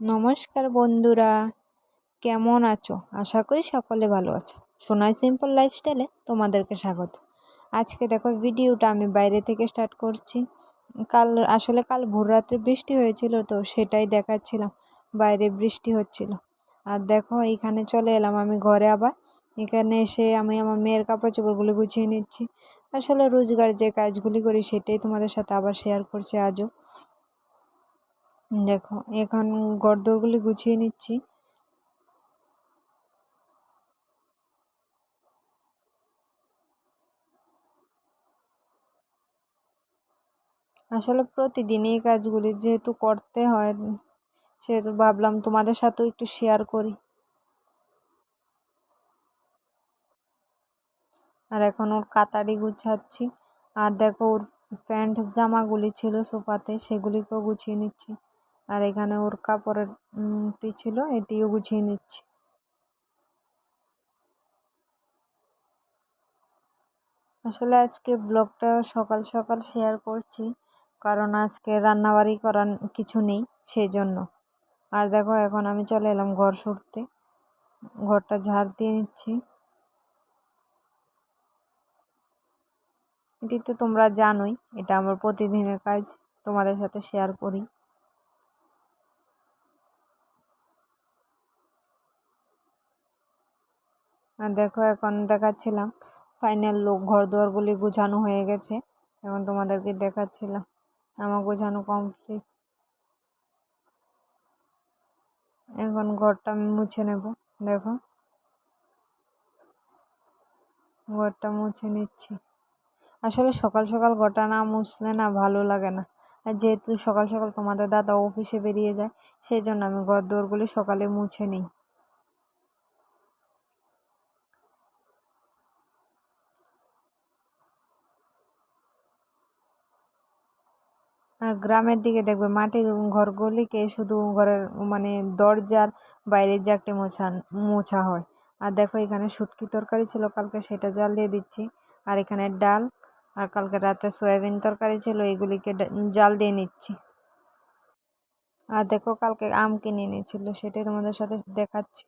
নমস্কার বন্ধুরা, কেমন আছো? আশা করি সকলে ভালো আছো। সোনাই সিম্পল লাইফস্টাইলে তোমাদেরকে স্বাগত। আজকে দেখো ভিডিওটা আমি বাইরে থেকে স্টার্ট করছি। কাল, আসলে কাল ভোর রাত্রে বৃষ্টি হয়েছিল তো সেটাই দেখাচ্ছিলাম, বাইরে বৃষ্টি হচ্ছিল। আর দেখো এখানে চলে এলাম আমি ঘরে আবার। এখানে এসে আমি আমার মেয়ের কাপড় চোপড়গুলো গুছিয়ে নিচ্ছি। আসলে রোজগার যে কাজগুলি করি সেটাই তোমাদের সাথে আবার শেয়ার করছি আজও। দেখো, এখন গর্দগুলি গুছিয়ে নিচ্ছি। আসলে প্রতিদিন এই কাজগুলি যেহেতু করতে হয়, সেহেতু ভাবলাম তোমাদের সাথেও একটু শেয়ার করি। আর এখন ওর কাতারি গুছাচ্ছি। আর দেখো, ওর প্যান্ট জামাগুলি ছিল সোফাতে, সেগুলিকেও গুছিয়ে নিচ্ছি। আর এখানে ওর কাপড়ের টি ছিল, এটিও গুছিয়ে নিচ্ছি। আসলে আজকে ব্লগটা সকাল সকাল শেয়ার করছি, কারণ আজকে রান্নাবাড়ি করার কিছু নেই, সেই জন্য। আর দেখো, এখন আমি চলে এলাম ঘর সরতে। ঘরটা ঝাড় দিয়ে নিচ্ছি। এটি তো তোমরা জানোই, এটা আমার প্রতিদিনের কাজ, তোমাদের সাথে শেয়ার করি। আর দেখো, এখন দেখাচ্ছিলাম ফাইনাল লোক ঘর দুয়ারগুলি গুছানো হয়ে গেছে। এখন তোমাদেরকে দেখাচ্ছিলাম, আমার গোছানো কমপ্লিট এখন ঘরটা আমি মুছে নেব, দেখো। ঘরটা মুছে নিচ্ছি। আসলে সকাল সকাল ঘরটা না মুছলে না ভালো লাগে না। আর যেহেতু সকাল সকাল তোমাদের দাদা অফিসে বেরিয়ে যায়, সেই জন্য আমি ঘর দৌড়গুলি সকালে মুছে নিই। আর গ্রামের দিকে দেখবে মাটির ঘরগুলিকে শুধু ঘরের মানে দরজার বাইরের জাগটে মোছা মোছা হয়। আর দেখো এখানে শুটকি তরকারি ছিল, কালকে সেটা জাল দিয়ে দিচ্ছি। আর এখানে ডাল, আর কালকে রাতে সয়াবিন তরকারি ছিল, এগুলিকে জাল দিয়ে নিচ্ছি। আর দেখো কালকে আম কিনে এনেছিল, সেটাই তোমাদের সাথে দেখাচ্ছি।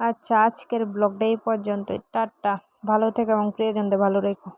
আচ্ছা আজকের ব্লগটা এই পর্যন্ত টাটা। ভালো থেকে এবং প্রিয়জনদের ভালো রেখো।